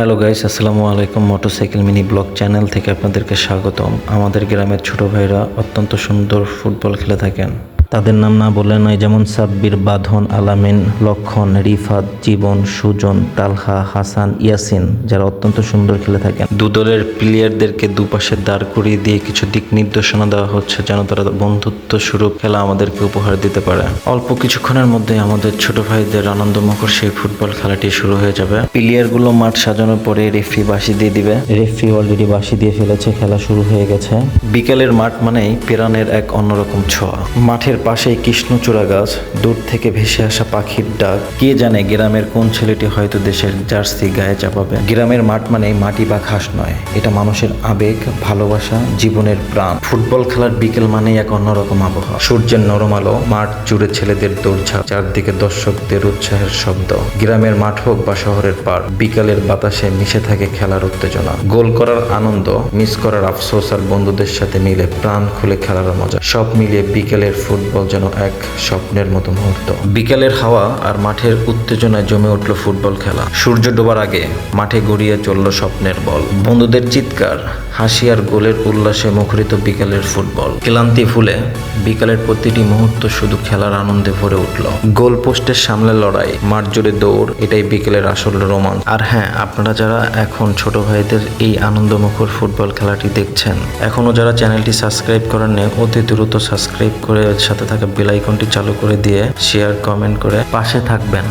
Hello guys আসসালামু আলাইকুম motorcycle mini blog channel থেকে আপনাদেরকে স্বাগতম। আমাদের গ্রামের ছোট ভাইরা অত্যন্ত সুন্দর ফুটবল খেলে থাকেন। তাদের নাম না বলে নয় যেমন সাব্বির বাঁধন আলামিন লক্ষণ রিফাত জীবন সুজন তালহা হাসান ইয়াসিন যারা অত্যন্ত সুন্দর খেলে থাকেন। দু দলের প্লেয়ারদেরকে দুপাশে দাঁড় করিয়ে দিয়ে কিছু দিক নির্দেশনা দেওয়া হচ্ছে যেন তারা বন্ধুত্ব স্বরূপ খেলা আমাদেরকে উপহার দিতে পারে। অল্প কিছুক্ষণের মধ্যে আমাদের ছোট ভাইদের আনন্দমুখর সেই ফুটবল খেলাটি শুরু হয়ে যাবে। প্লেয়ারগুলো মাঠ সাজানোর পরে রেফরি বাসি দিয়ে দিবে। রেফরি অলরেডি বাসি দিয়ে ফেলেছে খেলা শুরু হয়ে গেছে। বিকেলের মাঠ মানেই পেরানের এক অন্যরকম ছোঁয়া। মাঠের পাশেই কৃষ্ণচূড়া গাছ, দূর থেকে ভেসে আসা পাখির ডাক। কে জানে গ্রামের কোন ছেলেটি হয়তো দেশের জার্সি গায়ে চাপাবে। গ্রামের মাঠ মানেই মাটি বা ঘাস নয়। এটা মানুষের আবেগ, ভালোবাসা, জীবনের প্রাণ। ফুটবল খেলার বিকেল মানেই এক অন্যরকম আবহাওয়া। সূর্যের নরম আলো, মাঠ জুড়ে ছেলেদের দৌড়ঝাঁপ, চারদিকে দর্শকদের উৎসাহের শব্দ। গ্রামের মাঠ হোক বা শহরের পার বিকালের বাতাসে মিশে থাকে খেলার উত্তেজনা। গোল করার আনন্দ, মিস করার আফসোস আর বন্ধুদের সাথে মিলে প্রাণ খুলে খেলার মজা। সব মিলিয়ে বিকেলের ফুটবল যেন এক স্বপ্নের মতো মুহূর্ত। বিকেলের হাওয়া আর মাঠের উত্তেজনায় জমে উঠল ফুটবল খেলা। সূর্য ডোবার আগে মাঠে গড়িয়ে চলল স্বপ্নের বল। বন্ধুদের চিৎকার, হাসি আর গোলের উল্লাসে মুখরিত বিকালের ফুটবল। ক্লান্তি ভুলে বিকালের প্রতিটি মুহূর্ত শুধু খেলার আনন্দে ভরে উঠল। গোল পোস্টের সামনে লড়াই, মাঠ জুড়ে দৌড়, এটাই বিকেলের আসল রোমাঞ্চ। আর হ্যাঁ আপনারা যারা এখন ছোট ভাইদের এই আনন্দমুখর ফুটবল খেলাটি দেখছেন এখনও যারা চ্যানেলটি সাবস্ক্রাইব করেননি, অতি দ্রুত সাবস্ক্রাইব করে সাথে থাকা বেল আইকনটি চালু করে দিয়ে শেয়ার কমেন্ট করে পাশে থাকবেন।